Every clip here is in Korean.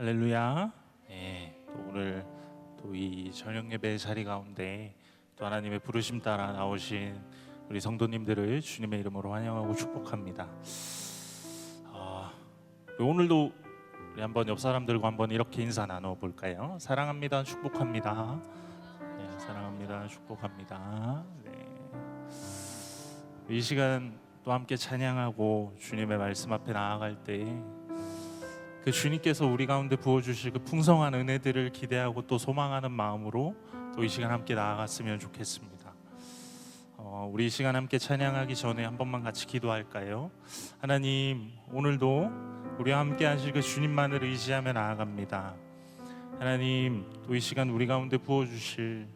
할렐루야. 예, 또 오늘 또 이 저녁 예배 자리 가운데 또 하나님의 부르심 따라 나오신 우리 성도님들을 주님의 이름으로 환영하고 축복합니다. 아, 오늘도 우리 한번 옆 사람들과 한번 이렇게 인사 나눠 볼까요? 사랑합니다, 축복합니다. 네, 사랑합니다, 축복합니다. 네. 이 시간 또 함께 찬양하고 주님의 말씀 앞에 나아갈 때 그 주님께서 우리 가운데 부어주실 그 풍성한 은혜들을 기대하고 또 소망하는 마음으로 또 이 시간 함께 나아갔으면 좋겠습니다. 어, 우리 이 시간 함께 찬양하기 전에 한 번만 같이 기도할까요? 하나님 오늘도 우리와 함께 하실 그 주님만을 의지하며 나아갑니다. 하나님 또 이 시간 우리 가운데 부어주실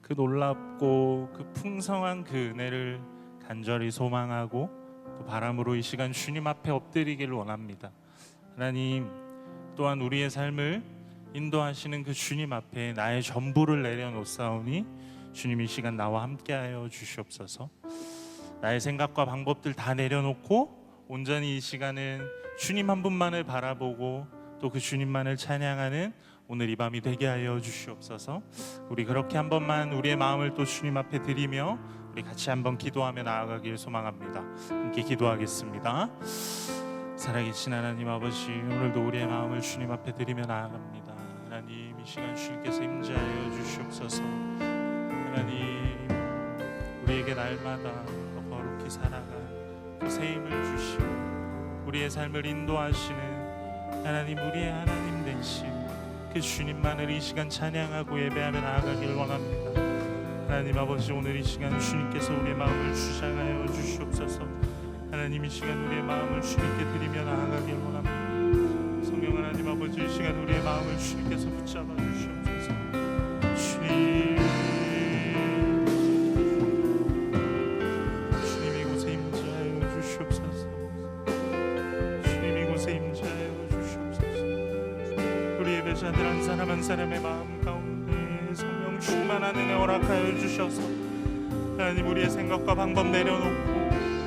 그 놀랍고 그 풍성한 그 은혜를 간절히 소망하고 또 바람으로 이 시간 주님 앞에 엎드리기를 원합니다. 하나님 또한 우리의 삶을 인도하시는 그 주님 앞에 나의 전부를 내려놓사오니 주님 이 시간 나와 함께하여 주시옵소서. 나의 생각과 방법들 다 내려놓고 온전히 이 시간은 주님 한 분만을 바라보고 또 그 주님만을 찬양하는 오늘 이 밤이 되게 하여 주시옵소서. 우리 그렇게 한 번만 우리의 마음을 또 주님 앞에 드리며 우리 같이 한번 기도하며 나아가길 소망합니다. 함께 기도하겠습니다. 살아계신 하나님 아버지 오늘도 우리의 마음을 주님 앞에 드리며 나아갑니다. 하나님 이 시간 주님께서 임재하여 주시옵소서. 하나님 우리에게 날마다 더 거룩히 살아가 새 힘을 주시고 우리의 삶을 인도하시는 하나님 우리의 하나님 되신 그 주님만을 이 시간 찬양하고 예배하며 나아가길 원합니다. 하나님 아버지 오늘 이 시간 주님께서 우리의 마음을 주장하여 주시옵소서. 하나님 이 시간 우리의 마음을 주님께 드리며 나아가길 원합니다. 성령 하나님 아버지 이 시간 우리의 마음을 주님께서 붙잡아 주시옵소서. 주님, 주님 이곳에 임재하여 주시옵소서. 주님 이곳에 임재하여 주시옵소서. 우리 예배자들 한 사람 한 사람의 마음 가운데 성령 충만한 은혜 허락하여 주셔서 하나님 우리의 생각과 방법 내려놓고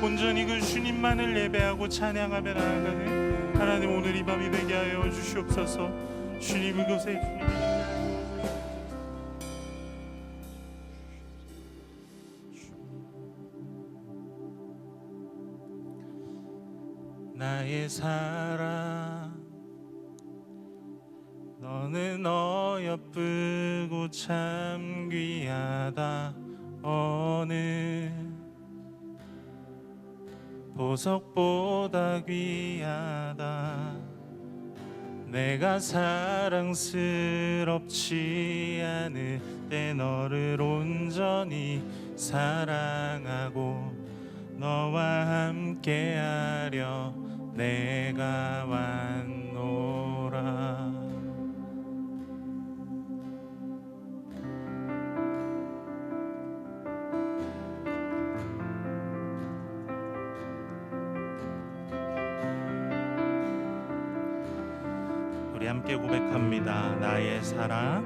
온전히 그 주님만을 예배하고 찬양하며 나아가는 하나님 오늘 이 밤이 되게 하여 주시옵소서. 주님 그곳에 주님. 나의 사랑 너는 어여쁘고 참 귀하다. 어느 보석보다 귀하다. 내가 사랑스럽지 않을 때 너를 온전히 사랑하고 너와 함께하려 내가 왔노라 함께 고백합니다. 나의 사랑,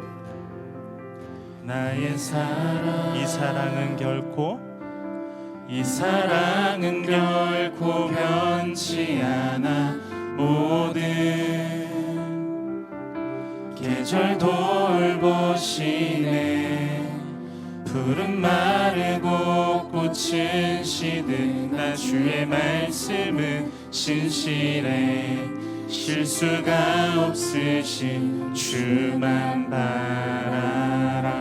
나의 사랑, 이 사랑은 결코 이 사랑은 결코 변치 않아. 모든 계절 돌보시네. 푸른 마르고 꽃은 시든 나 주의 말씀은 신실해 실수가 없으신 주만 바라라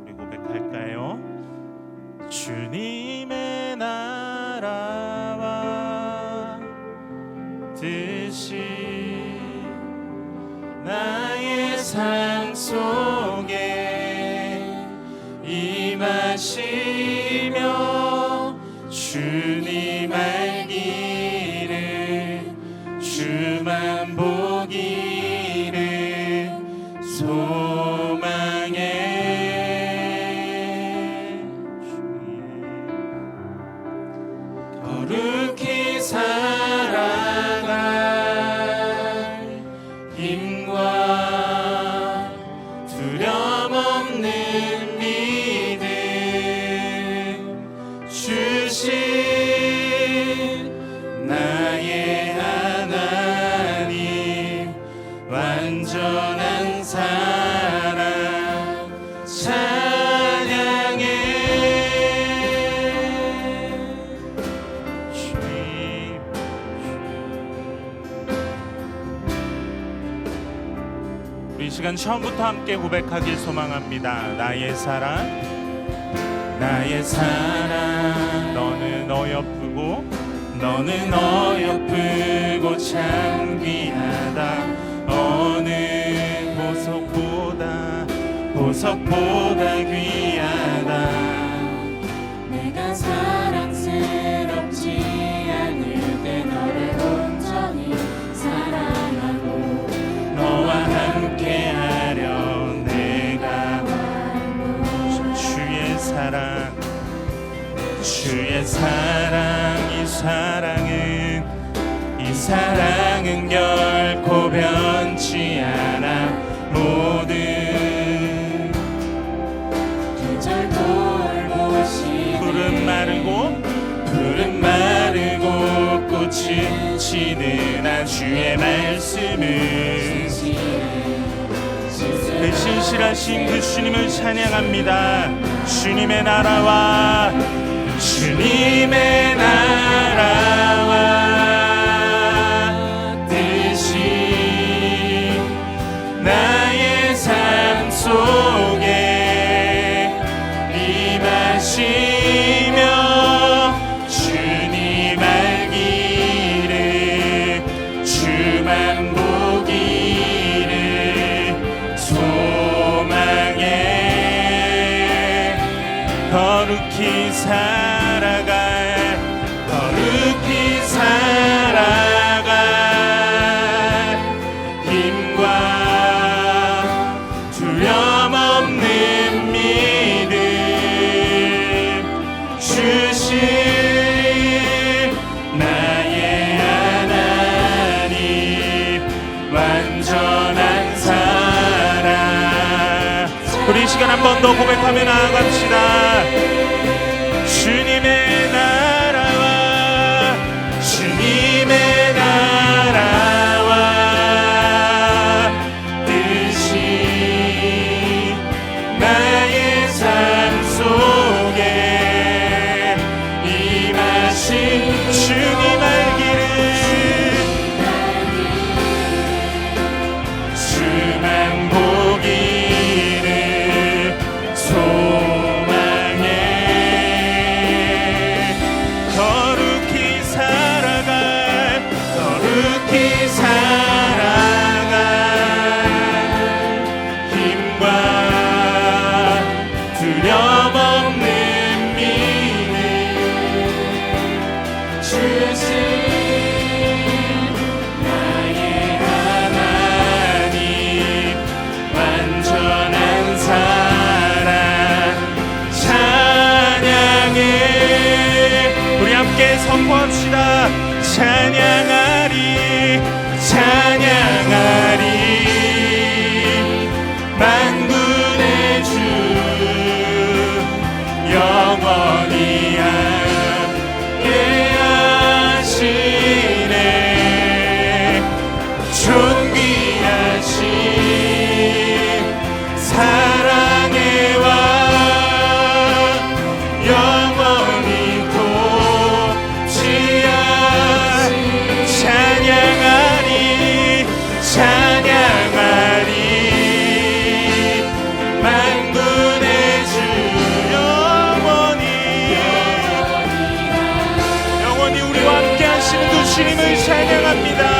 우리 고백할까요? 주님의 나라와 뜻이 나의 삶 보 함께 고백하길 소망합니다. 나의 사랑, 나의 사랑, 너는 어여쁘고, 너는 어여쁘고 창귀하다. 어느 보석보다, 보석보다 귀하다. 사랑 이 사랑은 이 사랑은 결코 변치 않아. 모든 계절 돌보시 푸른 마르고 푸른 마르고 꽃이 지는 한 주의 말씀을 그 신실하신 그 주님을 찬양합니다. 주님의 나라와 주님의 나라. 한번더 고백하며 나아갑시다. 감사합니다.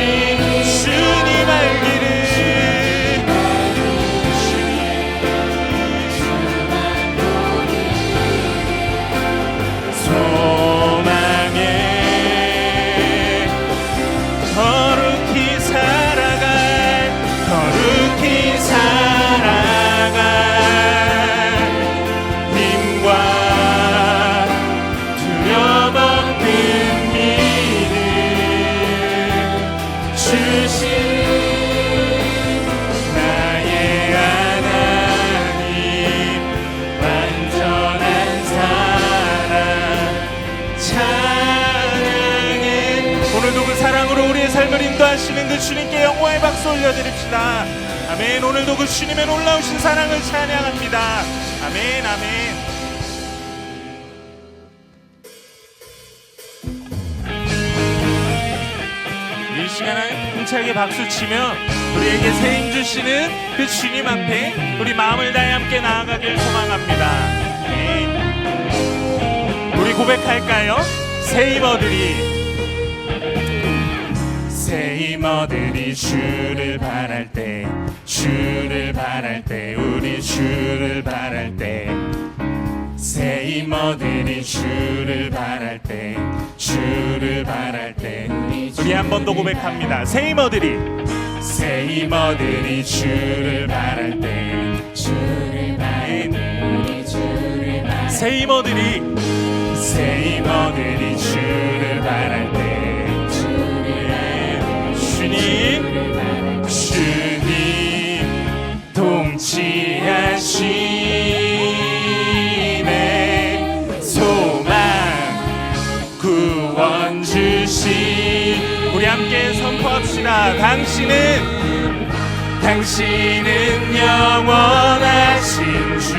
임 시간에 힘차게 박수 치며 우리에게 새힘 주시는 그 주님 앞에 우리 마음을 다해 함께 나아가길 소망합니다. 우리 고백할까요? 새 힘어들이 새 힘어들이 주를 바랄 때 주를 바랄 때 우리 주를 바랄 때 새 힘어들이 주를 바랄 때 주를 바랄 때 우리 한 번 더 고백합니다. 새 힘어들이. 새 힘어들이 주를 바랄 때 주를 바랄 때 우리 주를 바라 새 힘어들이. 주를 바랄 때 주님 선포합시다 당신은 당신은 영원하신 주.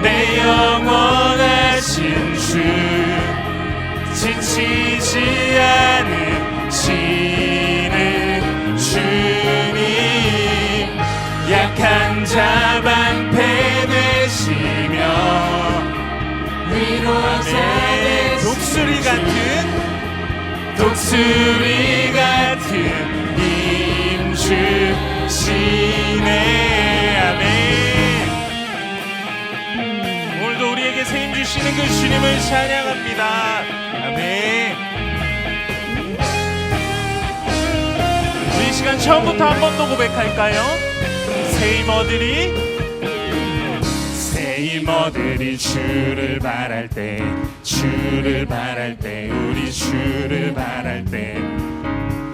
내 영원하신 주. 지치지 않으시는 주님. 약한 자 방패 되시며 위로자 네, 독수리 같은 독수리 주시네. 아멘. 오늘도 우리에게 새힘 주시는 그 주님을 찬양합니다. 아멘. 우리 이 시간 처음부터 한 번 더 고백할까요? 새 힘어들이 새 힘어들이 주를 바랄 때 주를 바랄 때 우리 주를 바랄 때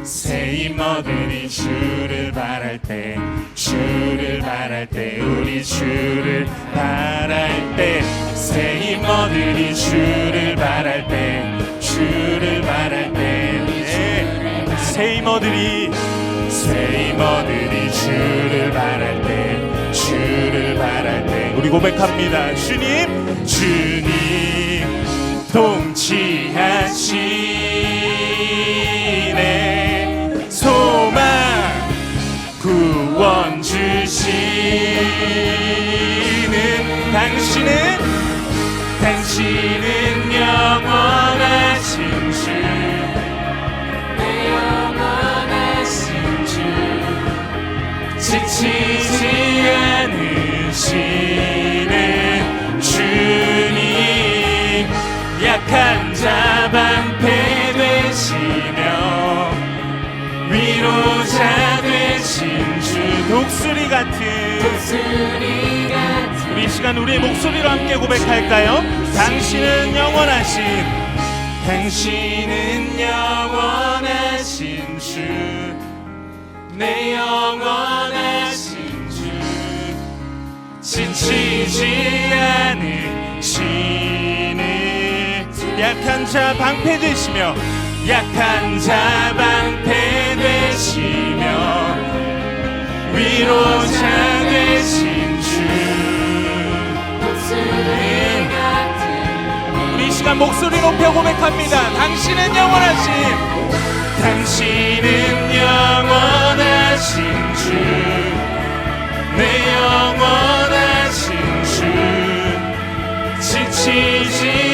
새 힘어들이 주를 바랄 때 주를 바랄 때 우리 주를 바랄 때새 힘어들이 주를 바랄 때 주를 바랄 때새 힘어들이 새 힘어들이 주를 바랄 때 주를 바랄 때. 우리 고백합니다. 주님 주님 동치하시 주시는 당신은 당신은 영원하신 주. 내 영원하신 주. 지치지 않으시는 주님. 약한 자 방패 되시며 위로자 독수리 같은 독수리 같은 우리 이 시간 우리의 목소리로 함께 고백할까요? 당신은 영원하신 당신은 영원하신 주 내 영원하신 주 지치지 않으시는 약한 자 방패 되시며 약한 자 위로자 되신 주. 같은 우리 이 시간 목소리 높여 고백합니다. 당신은 영원하신 당신은 영원하신 주. 내 영원하신 주. 지치지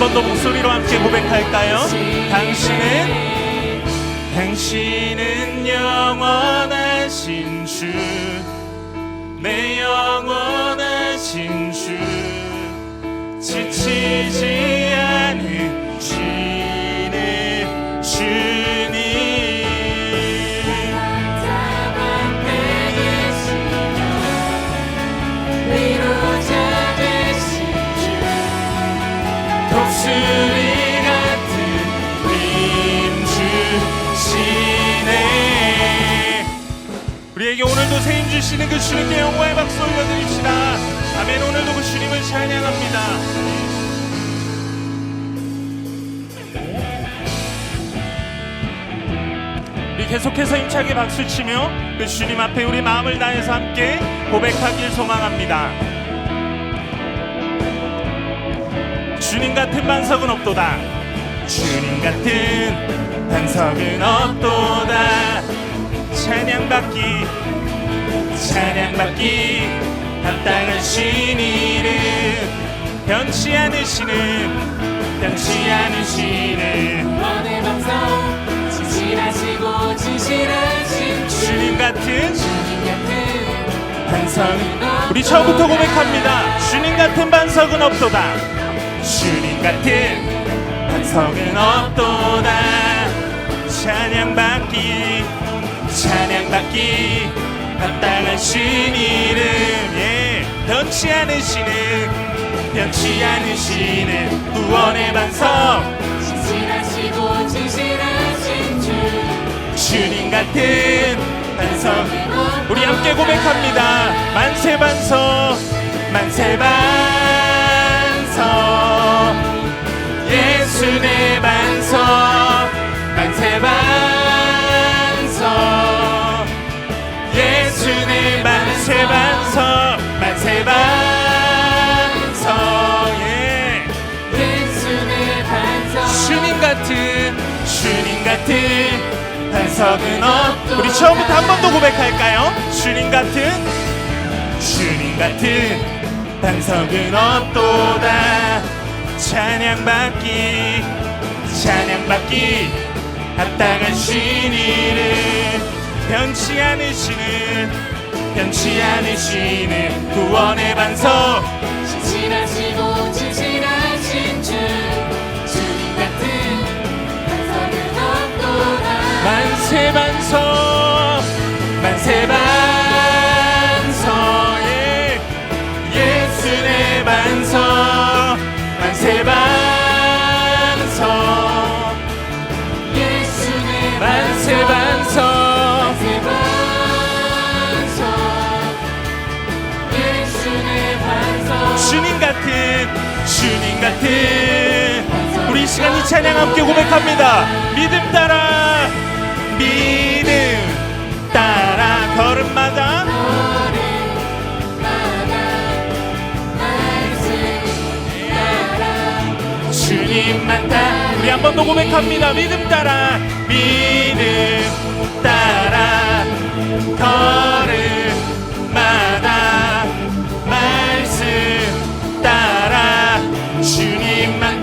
번 더 목소리로 함께 고백할까요? 당신은 당신은 영원하신 주, 내 영원하 주시는 그 주님께 영광의 박수 올려드립시다. 아멘. 오늘도 그 주님을 찬양합니다. 계속해서 힘차게 박수치며 그 주님 앞에 우리 마음을 다해서 함께 고백하길 소망합니다. 주님 같은 반석은 없도다. 주님 같은 반석은 없도다. 찬양받기 찬양받기 합당하신 이름 변치 않으시는 변치 않으시는 원의 방송 진실하시고 진실하신 주. 주님 같은 주님 같은 반석은 우리 처음부터 고백합니다. 주님 같은 반석은 없도다. 주님 같은 반석은 없도다. 찬양받기 찬양받기 합당하신 이름 예 변치 않으시는 변치 않으시는 구원의 반석. 진실하시고 진실하신 주. 주님 같은 반석. 우리 함께 고백합니다. 만세 반석 만세 반석 반석은 없 우리 처음부터 한 번 더 고백할까요? 주님 같은 주님 같은 반석은 없도다. 찬양받기 찬양받기. 합당하신 이름 변치 않으시는 변치 않으시는 구원의 반석 만세 반석 만세 반석 예. 예수 내 반석 만세 반석 예수의 만세 예수의 반석 주님 같은 주님 같은 우리 이 시간 이 찬양 함께 고백합니다. 믿음 따라 믿음 따라 걸음마다 주님만 따라 우리 한번 더 고백합니다. 믿음 따라 믿음 따라 걸음마다 말씀 따라 주님만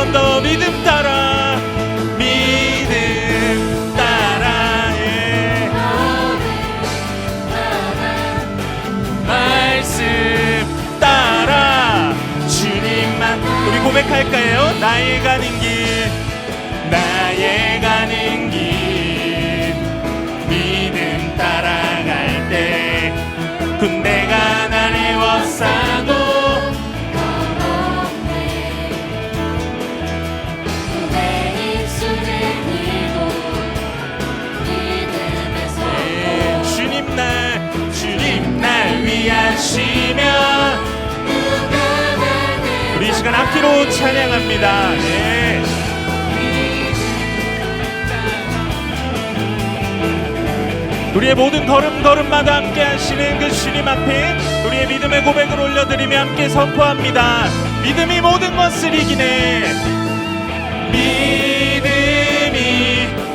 번 더 믿음 따라 믿음 따라 예. 말씀 따라 주님만 우리 고백할까요? 나의 가는 길 시간 앞뒤로 찬양합니다. 네. 우리의 모든 걸음걸음마다 함께 하시는 그 주님 앞에 우리의 믿음의 고백을 올려드리며 함께 선포합니다. 믿음이 모든 것을 이기네. 믿음이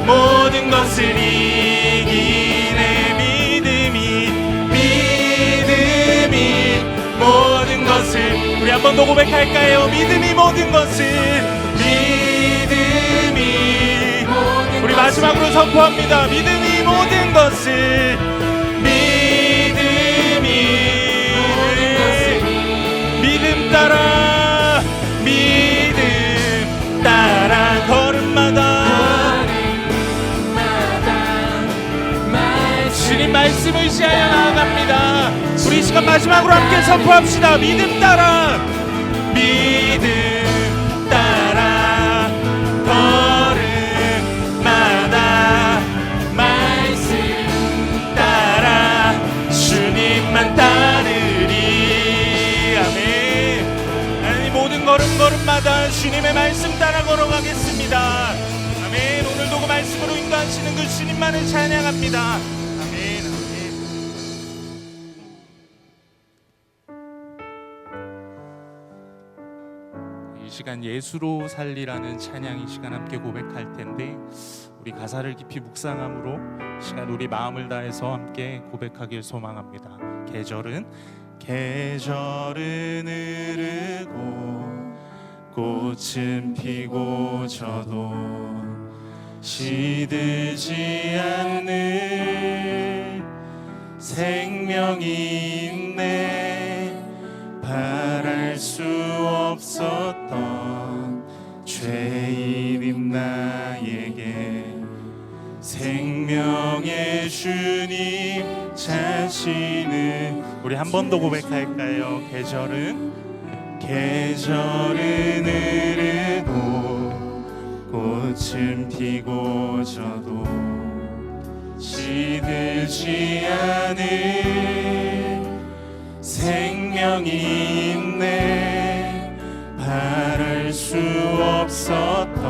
모든 것을 이기네 한번 더 고백할까요? 믿음이 모든 것을. 믿음이 우리 마지막으로 선포합니다. 믿음이 모든 것을. 믿음이 믿음 따라 믿음 따라 걸음마다. 주님 말씀 의지하여 나아갑니다. 우리 이 시간 마지막으로 함께 선포합시다. 믿음 따라 주님의 말씀 따라 걸어가겠습니다. 아멘. 오늘도 그 말씀으로 인도하시는 그 주님만을 찬양합니다. 아멘. 아멘. 이 시간 예수로 살리라는 찬양 이 시간 함께 고백할 텐데 우리 가사를 깊이 묵상함으로 시간 우리 마음을 다해서 함께 고백하길 소망합니다. 계절은 계절은 흐르고 꽃은 피고 저도 시들지 않는 생명이 있네 바랄 수 없었던 죄인인 나에게 생명의 주님 자신은 우리 한 번 더 고백할까요? 계절은 계절은 흐르고 꽃은 피고 저도 시들지 않은 생명이 있네. 바랄 수 없었던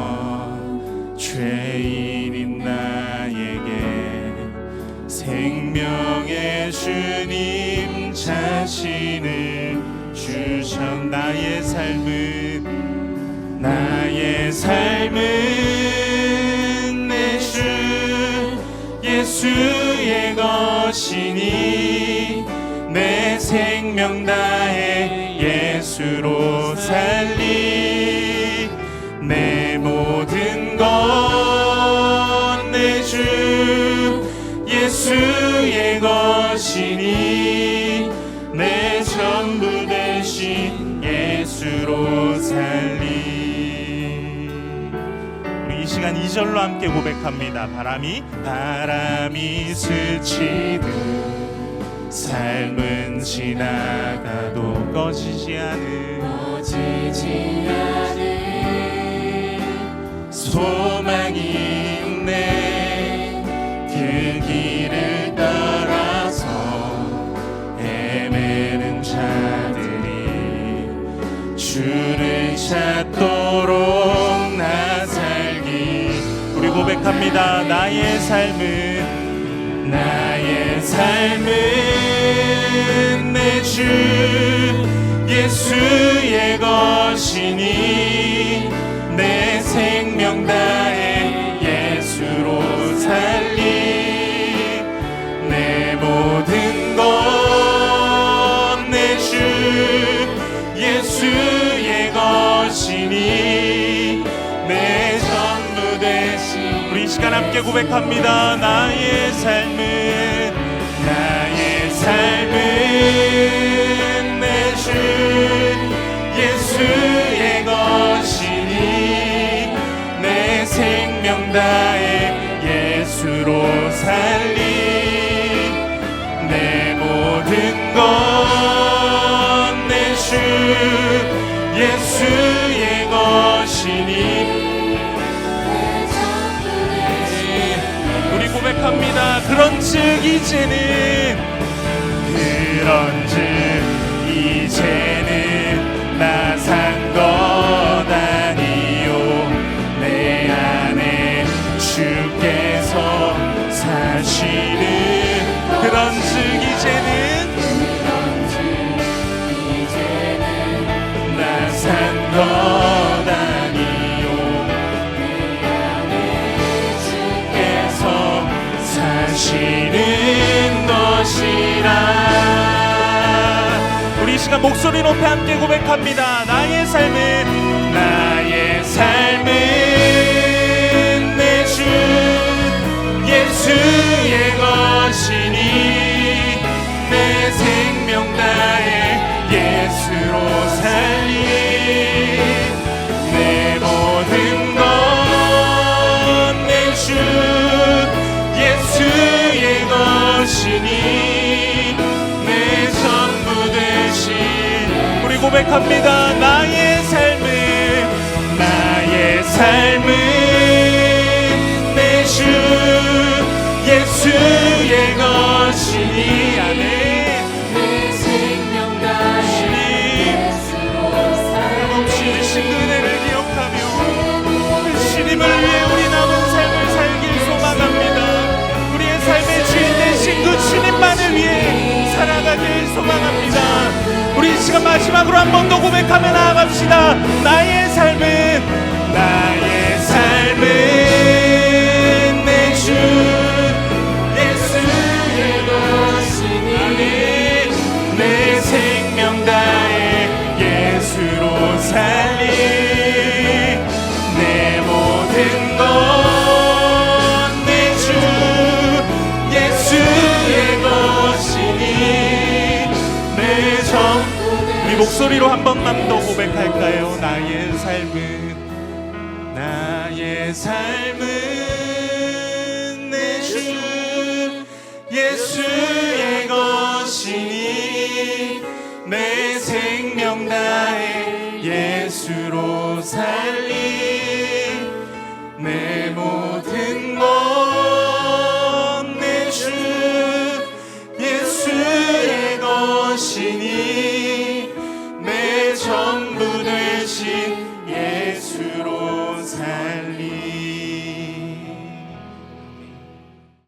죄인인 나에게 생명의 주님 자신을 주셔 나의 삶은 나의 삶은 내 주 예수의 것이니 내 생명 다해 예수로 살리 내 모든 것내주 예수의 것이니 내 전부 되신 예수로 살리. 우리 이 시간 2절로 함께 고백합니다. 바람이 바람이 스치듯 삶은 지나가도 꺼지지 않은 꺼지지 않은 소망이 있네. 그 길을 따라서 헤매는 자들이 주를 찾도록 나 살기. 우리 고백합니다. 나의 삶은 나의 삶은 내 주 예수의 것이니 함께 고백합니다. 나의 삶은 나의 삶은 내 주 예수의 것이니 내 생명 다해 예수로 살리 내 모든 것내주 고백합니다. 그런 즉 이제는 목소리 높여 함께 고백합니다. 나의 삶은 고백합니다 나의 삶은 나의 삶은 내주 예수의 것이니 안에 내 생명 다해 예수로 살리 없이 주신 그대를 기억하며 그 주님을 위해 우리 남은 삶을 살길 소망합니다. 우리의 삶의 주인 되신 그 주님만을 위해 살아가길 소망합니다. 우리 이 시간 마지막으로 한 번 더 고백하며 나아갑시다. 나의 삶은 나의 삶은 목소리로 한 번만 더 고백할까요? 나의 삶은 나의 삶은 내 주 예수의 것이니 내 생명 나의 예수로 살리